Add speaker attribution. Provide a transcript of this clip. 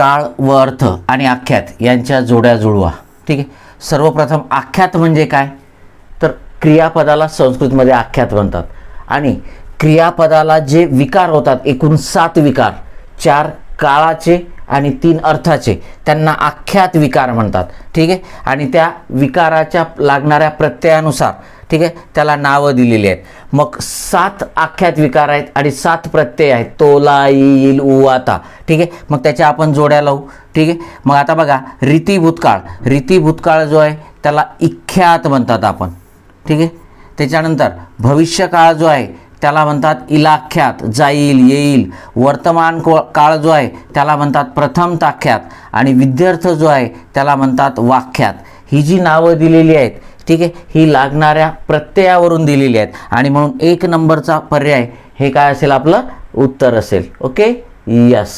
Speaker 1: काळ व अर्थ आणि आख्यात यांच्या जोड्या जुळवा. ठीक आहे? सर्वप्रथम आख्यात म्हणजे काय? तर क्रियापदाला संस्कृतमध्ये आख्यात म्हणतात. आणि क्रियापदाला जे विकार होतात एकूण सात विकार चार काळाचे आणि तीन अर्थाचे त्यांना आख्यात विकार म्हणतात. ठीक आहे? आणि त्या विकाराच्या लागणाऱ्या प्रत्ययानुसार ठीक आहे? त्याला नावं दिलेली आहेत. मग सात आख्यात विकार आहेत आणि सात प्रत्यय आहेत. तोला येईल उवाता ठीक आहे? मग त्याच्या आपण जोड्या लावू. ठीक आहे? मग आता बघा रीती भूतकाळ. रीती भूतकाळ जो आहे त्याला इख्यात म्हणतात आपण. ठीक आहे? त्याच्यानंतर भविष्यकाळ जो आहे त्याला म्हणतात इलाख्यात. जाईल येईल. वर्तमान को काळ जो आहे त्याला म्हणतात प्रथम ताख्यात. आणि विद्यार्थ जो आहे त्याला म्हणतात वाख्यात. ही जी नावं दिलेली आहेत ठीक आहे? ही लागणाऱ्या प्रत्ययावरून दिलेली आहेत. आणि म्हणून एक नंबरचा पर्याय हे काय असेल आपलं? उत्तर असेल. ओके? यस